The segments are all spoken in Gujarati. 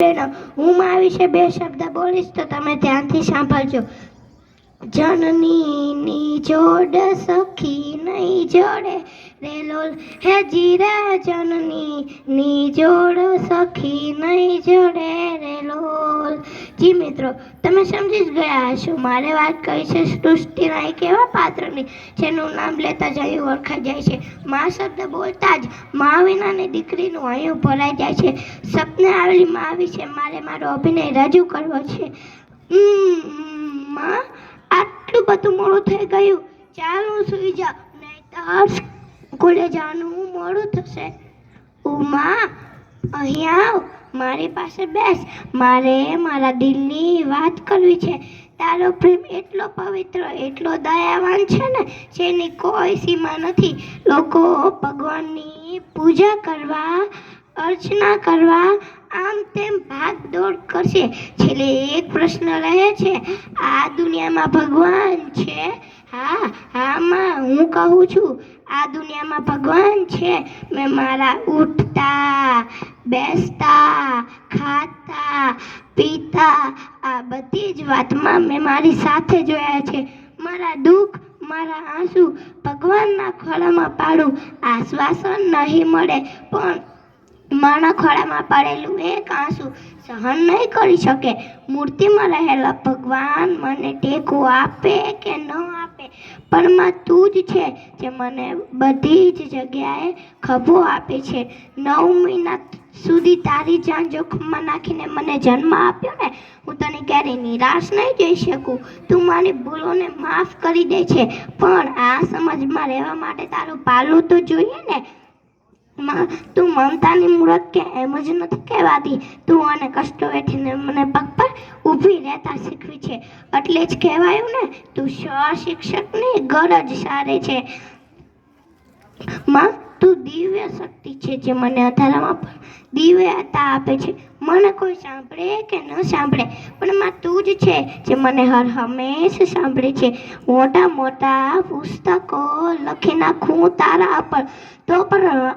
બેનો હું મા વિશે બે શબ્દ બોલીશ તો તમે ધ્યાનથી સાંભળજો જનની જોડ સખી નહીં જોડે રે લોલ હે જીરા જનની ની જોડ સખી નહીં જોડે રે લોલ જી મિત્રો, તમે સમજી જ ગયા હશો. મારે વાત કરી છે સૃષ્ટિના એક એવા પાત્રની, જેનું નામ લેતા જ અહીં ઓળખાઈ જાય છે. મા શબ્દ બોલતા જ મા વિનાની દીકરીનું અહીં ભરાઈ જાય છે. સપને આવેલી મા વિશે મારે મારો અભિનય રજૂ કરવો છે. મા, આટલું બધું મોડું થઈ ગયું. ચાલ હું સુઈ જાઉં. નહીં સ્કૂલે જવાનું મોડું થશે. ઉમા અહીં આવ, મારી પાસે બેસ. મારે મારા દિલની વાત કરવી છે. તારો પ્રેમ એટલો પવિત્ર, એટલો દયાવાન છે ને, જેની કોઈ સીમા નથી. લોકો ભગવાનની પૂજા કરવા, અર્ચના કરવા આમ તેમ ભાગ દોડ કરશે. છેલ્લે એક પ્રશ્ન રહે છે, આ દુનિયામાં ભગવાન છે હા હા, માં, હું કહું છું, આ દુનિયામાં ભગવાન છે. મેં મારા ઉઠતા, બેસતા, ખાતા, પીતા, આ બધી જ વાતમાં મેં મારી સાથે જોયા છે. મારા દુઃખ, મારા આંસુ ભગવાનના ખોળામાં પાડું, આશ્વાસન નહીં મળે, પણ મારા ખોળામાં પડેલું એક આંસુ સહન નહીં કરી શકે. મૂર્તિમાં રહેલા ભગવાન મને ટેકો આપે કે ન પણ માં તું જ છે જે મને બધી જ જગ્યાએ ખભો આપે છે. નવ મહિના સુધી તારી જાન જોખમમાં નાખીને મને જન્મ આપ્યો ને, હું તને ક્યારેય નિરાશ નહીં જઈ શકું. તું મારી ભૂલોને માફ કરી દે છે. પણ આ સમજમાં રહેવા માટે તારું પાલું તો જોઈએ ને. માં, તું મમતાની મૂરત કે એમ જ નથી કહેવાતી. તું અને કષ્ટો વેઠીને મને પગ પર ઊભી રહેતા શીખવી છે. એટલે જ કહેવાયું ને, તું શિક્ષકની ગરજ સારે છે. માં, તું દિવ્ય શક્તિ છે જે મને અધારામાં પણ દિવ્યતા આપે છે. મને કોઈ સાંભળે કે ન સાંભળે, પણ માં, તું જ છે જે મને હર હંમેશ સાંભળે છે. મોટા મોટા પુસ્તકો લખી નાખું તારા પર, તો પણ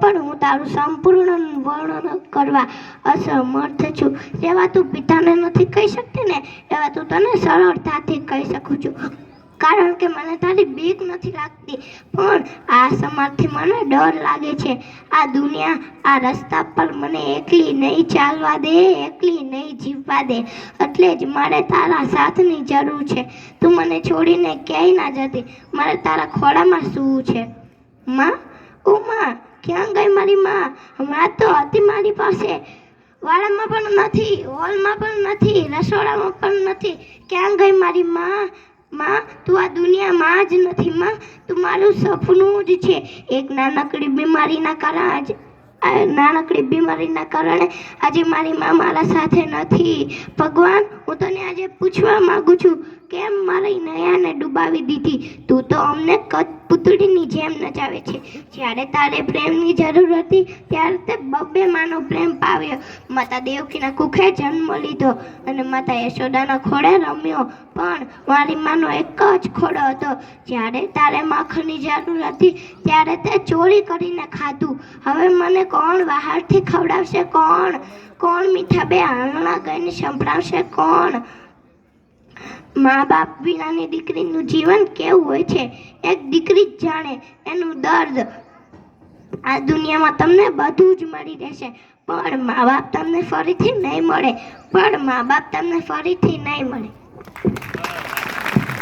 પણ હું તારું સંપૂર્ણ વર્ણન કરવા અસમર્થ છું. જેવા તું પિતાને નથી કહી શકતી ને, એવા તું તને સરળતાથી કહી શકું છું. કારણ કે મને તારી બીક નથી લાગતી, પણ આ સમાજથી મને ડર લાગે છે. આ દુનિયા, આ રસ્તા પર મને એકલી નહીં ચાલવા દે, એકલી નહીં જીવવા દે. એટલે જ મારે તારા સાથની જરૂર છે. તું મને છોડીને ક્યાંય ના જતી. મારે તારા ખોળામાં સૂવું છે. માં ઓ માં ક્યાં ગઈ મારી માં? હમણાં તો હતી મારી પાસે. વાડામાં પણ નથી, હોલમાં પણ નથી, રસોડામાં પણ નથી. ક્યાં ગઈ મારી માં? માં, તું આ દુનિયામાં જ નથી માં. તું મારું સપનું જ છે. એક નાનકડી બીમારીના કારણે નાનકડી બીમારીના કારણે આજે મારી મા મારા સાથે નથી. ભગવાન, હું તને આજે પૂછવા માંગુ છું, કેમ મારી નયાને ડૂબાવી દીધી? તું તો અમને કઠપૂતળીની જેમ નચાવે છે. જ્યારે તારે પ્રેમની જરૂર હતી, ત્યારે તે બબ્બે માનો પ્રેમ પાવ્યો. માતા દેવકીના કુખે જન્મ લીધો અને માતા યશોદાના ખોળે રમ્યો. પણ મારી માનો એક જ ખોડો હતો. જ્યારે તારે માખણની જરૂર હતી, ત્યારે તે ચોરી કરીને ખાધું. હવે મને કોણ બહારથી ખવડાવશે? કોણ? કોણ મીઠા બે આંગણા ગઈને સંભળાવશે? કોણ? મા બાપ વિનાની દીકરીનું જીવન કેવું હોય છે? એક દીકરી જ જાણે એનું દર્દ. આ દુનિયામાં તમને બધું જ મળી રહેશે. પણ મા બાપ તમને ફરીથી નહીં મળે. પણ મા બાપ તમને ફરીથી નહીં મળે.